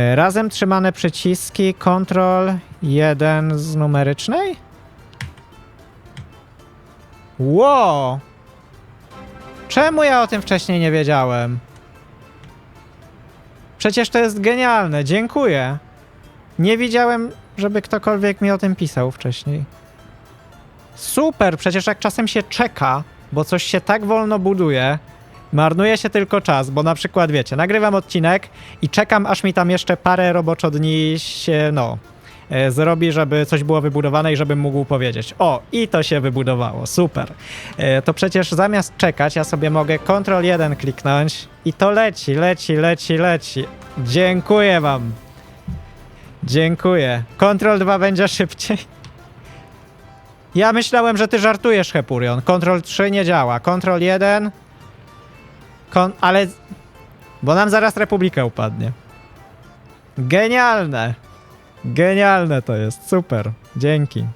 E, Razem trzymane przyciski Ctrl 1 z numerycznej? Wow! Czemu ja o tym wcześniej nie wiedziałem? Przecież to jest genialne, dziękuję. Nie widziałem, żeby ktokolwiek mi o tym pisał wcześniej. Super, przecież jak czasem się czeka, bo coś się tak wolno buduje, marnuje się tylko czas, bo na przykład wiecie, nagrywam odcinek i czekam, aż mi tam jeszcze parę roboczo dni się, no, e, zrobi, żeby coś było wybudowane i żebym mógł powiedzieć. O, i to się wybudowało, super. E, To przecież zamiast czekać, ja sobie mogę Ctrl 1 kliknąć i to leci, leci, leci, leci. Dziękuję wam. Dziękuję. Ctrl 2 będzie szybciej. Ja myślałem, że ty żartujesz, Hepurion. Ctrl 3 nie działa. Ctrl 1. Kon ale. Bo nam zaraz Republika upadnie. Genialne. Genialne to jest. Super. Dzięki.